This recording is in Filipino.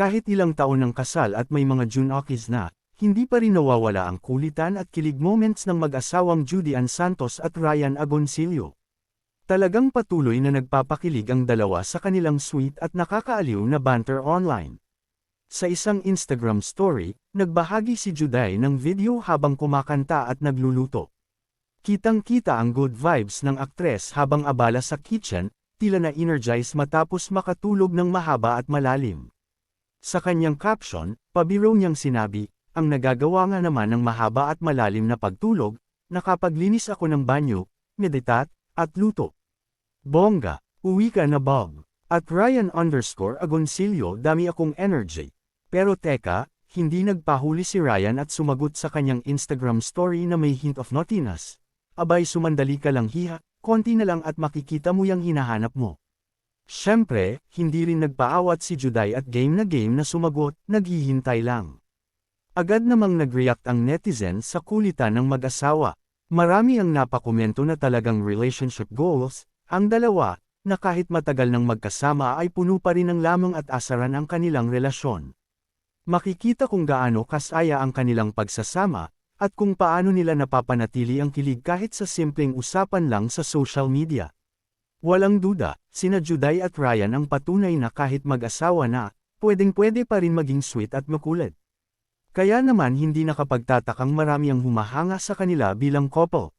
Kahit ilang taon ng kasal at may mga Junakis na, hindi pa rin nawawala ang kulitan at kilig moments ng mag-asawang Judy Ann Santos at Ryan Agoncillo. Talagang patuloy na nagpapakilig ang dalawa sa kanilang sweet at nakakaaliw na banter online. Sa isang Instagram story, nagbahagi si Juday ng video habang kumakanta at nagluluto. Kitang-kita ang good vibes ng aktres habang abala sa kitchen, tila na-energize matapos makatulog ng mahaba at malalim. Sa kanyang caption, pabiro niyang sinabi, ang nagagawa nga naman ng mahaba at malalim na pagtulog, nakapaglinis ako ng banyo, meditat, at luto. Bongga, uwi ka na Bob. At Ryan underscore Agoncillo dami akong energy. Pero teka, hindi nagpahuli si Ryan at sumagot sa kanyang Instagram story na may hint of naughtiness. Abay sumandali ka lang hiha, konti na lang at makikita mo yung hinahanap mo. Siyempre, hindi rin nagpaawat si Juday at game na game na sumagot, naghihintay lang. Agad namang nag-react ang netizen sa kulitan ng mag-asawa. Marami ang napakomento na talagang relationship goals, ang dalawa, na kahit matagal nang magkasama ay puno pa rin ng lamang at asaran ang kanilang relasyon. Makikita kung gaano kasaya ang kanilang pagsasama, at kung paano nila napapanatili ang kilig kahit sa simpleng usapan lang sa social media. Walang duda, sina Juday at Ryan ang patunay na kahit mag-asawa na, pwedeng-pwede pa rin maging sweet at makulit. Kaya naman hindi nakapagtatakang marami ang humahanga sa kanila bilang couple.